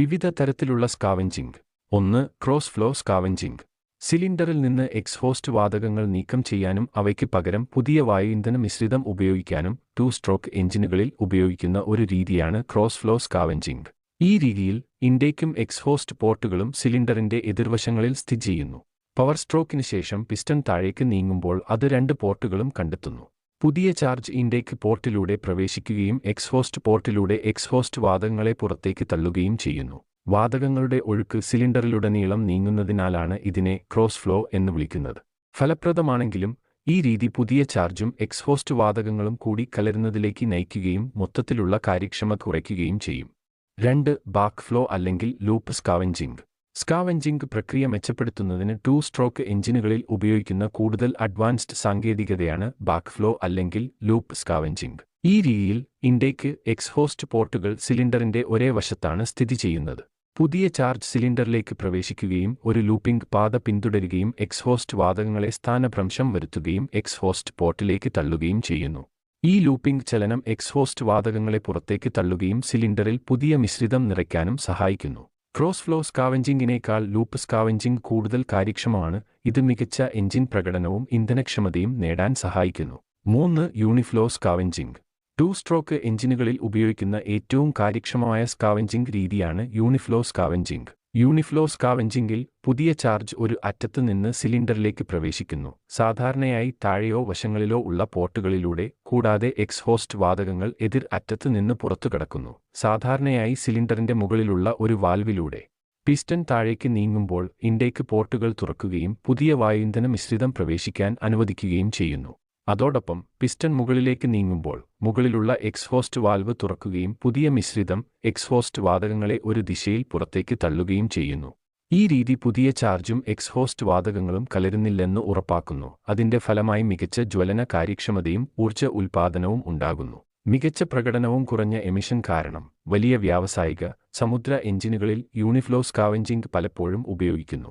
വിവിധ തരത്തിലുള്ള സ്കാവഞ്ചിംഗ്. ഒന്ന് ക്രോസ് ഫ്ലോ സ്കാവഞ്ചിംഗ്. സിലിണ്ടറിൽ നിന്ന് എക്സ്ഹോസ്റ്റ് വാതകങ്ങൾ നീക്കം ചെയ്യാനും അവയ്ക്ക് പകരം പുതിയ വായു ഇന്ധന മിശ്രിതം ഉപയോഗിക്കാനും ടു സ്ട്രോക്ക് എഞ്ചിനുകളിൽ ഉപയോഗിക്കുന്ന ഒരു രീതിയാണ് ക്രോസ് ഫ്ലോ സ്കാവഞ്ചിംഗ്. ഈ രീതിയിൽ ഇൻടേക്കും എക്സ്ഹോസ്റ്റ് പോർട്ടുകളും സിലിണ്ടറിന്റെ എതിർവശങ്ങളിൽ സ്ഥിതി ചെയ്യുന്നു. പവർ സ്ട്രോക്കിന് ശേഷം പിസ്റ്റൺ താഴേക്ക് നീങ്ങുമ്പോൾ അത് രണ്ട് പോർട്ടുകളും കണ്ടെത്തുന്നു. പുതിയ ചാർജ് ഇൻടേക്ക് പോർട്ടിലൂടെ പ്രവേശിക്കുകയും എക്സ്ഹോസ്റ്റ് പോർട്ടിലൂടെ എക്സ്ഹോസ്റ്റ് വാതകങ്ങളെ പുറത്തേക്ക് തള്ളുകയും ചെയ്യുന്നു. വാതകങ്ങളുടെ ഒഴുക്ക് സിലിണ്ടറിലുടനീളം നീങ്ങുന്നതിനാലാണ് ഇതിനെ ക്രോസ് ഫ്ലോ എന്ന് വിളിക്കുന്നത്. ഫലപ്രദമാണെങ്കിലും ഈ രീതി പുതിയ ചാർജും എക്സ്ഹോസ്റ്റ് വാതകങ്ങളും കൂടി കലരുന്നതിലേക്ക് നയിക്കുകയും മൊത്തത്തിലുള്ള കാര്യക്ഷമത കുറയ്ക്കുകയും ചെയ്യും. രണ്ട് ബാക്ക് ഫ്ലോ അല്ലെങ്കിൽ ലൂപ്പ് സ്കാവെഞ്ചിംഗ് സ്കാവെഞ്ചിംഗ് പ്രക്രിയ മെച്ചപ്പെടുത്തുന്നതിന് ടു സ്ട്രോക്ക് എഞ്ചിനുകളിൽ ഉപയോഗിക്കുന്ന കൂടുതൽ അഡ്വാൻസ്ഡ് സാങ്കേതികതയാണ് ബാക്ക് ഫ്ലോ അല്ലെങ്കിൽ ലൂപ്പ് സ്കാവെഞ്ചിംഗ്. ഈ രീതിയിൽ ഇൻടേക്ക് എക്സ്ഹോസ്റ്റ് പോർട്ടുകൾ സിലിണ്ടറിന്റെ ഒരേ വശത്താണ് സ്ഥിതി ചെയ്യുന്നത്. പുതിയ ചാർജ് സിലിണ്ടറിലേക്ക് പ്രവേശിക്കുകയും ഒരു ലൂപ്പിംഗ് പാത പിന്തുടരുകയും എക്സ്ഹോസ്റ്റ് വാതകങ്ങളെ സ്ഥാനഭ്രംശം വരുത്തുകയും എക്സ്ഹോസ്റ്റ് പോർട്ടിലേക്ക് തള്ളുകയും ചെയ്യുന്നു. ഈ ലൂപ്പിംഗ് ചലനം എക്സ്ഹോസ്റ്റ് വാതകങ്ങളെ പുറത്തേക്ക് തള്ളുകയും സിലിണ്ടറിൽ പുതിയ മിശ്രിതം നിറയ്ക്കാനും സഹായിക്കുന്നു. ക്രോസ് ഫ്ലോ സ്കാവഞ്ചിങ്ങിനേക്കാൾ ലൂപ്പ് സ്കാവഞ്ചിങ് കൂടുതൽ കാര്യക്ഷമമാണ്. ഇത് മികച്ച എഞ്ചിൻ പ്രകടനവും ഇന്ധനക്ഷമതയും നേടാൻ സഹായിക്കുന്നു. മൂന്ന് യൂണിഫ്ലോ സ്കാവഞ്ചിങ് ടു സ്ട്രോക്ക് എഞ്ചിനുകളിൽ ഉപയോഗിക്കുന്ന ഏറ്റവും കാര്യക്ഷമമായ സ്കാവഞ്ചിങ് രീതിയാണ് യൂണിഫ്ലോ സ്കാവെഞ്ചിംഗ് യൂണിഫ്ലോ സ്കാവെഞ്ചിംഗിൽ പുതിയ ചാർജ് ഒരു അറ്റത്ത് നിന്ന് സിലിണ്ടറിലേക്ക് പ്രവേശിക്കുന്നു. സാധാരണയായി താഴെയോ വശങ്ങളിലോ ഉള്ള പോർട്ടുകളിലൂടെ കൂടാതെ എക്സ്ഹോസ്റ്റ് വാതകങ്ങൾ എതിർ അറ്റത്ത് നിന്ന് പുറത്തു കടക്കുന്നു. സാധാരണയായി സിലിണ്ടറിന്റെ മുകളിലുള്ള ഒരു വാൽവിലൂടെ. പിസ്റ്റൺ താഴേക്ക് നീങ്ങുമ്പോൾ ഇൻടേക്ക് പോർട്ടുകൾ തുറക്കുകയും പുതിയ വായുഇന്ധന മിശ്രിതം പ്രവേശിക്കാൻ അനുവദിക്കുകയും ചെയ്യുന്നു. അതോടൊപ്പം പിസ്റ്റൺ മുകളിലേക്ക് നീങ്ങുമ്പോൾ മുകളിലുള്ള എക്സ്ഹോസ്റ്റ് വാൽവ് തുറക്കുകയും പുതിയ മിശ്രിതം എക്സ്ഹോസ്റ്റ് വാതകങ്ങളെ ഒരു ദിശയിൽ പുറത്തേക്ക് തള്ളുകയും ചെയ്യുന്നു. ഈ രീതി പുതിയ ചാർജും എക്സ്ഹോസ്റ്റ് വാതകങ്ങളും കലരുന്നില്ലെന്ന് ഉറപ്പാക്കുന്നു. അതിന്റെ ഫലമായി മികച്ച ജ്വലന കാര്യക്ഷമതയും ഊർജ ഉൽപാദനവും ഉണ്ടാകുന്നു. മികച്ച പ്രകടനവും കുറഞ്ഞ എമിഷൻ കാരണം വലിയ വ്യാവസായിക സമുദ്ര എഞ്ചിനുകളിൽ യൂണിഫ്ലോ സ്കാവഞ്ചിംഗ് പലപ്പോഴും ഉപയോഗിക്കുന്നു.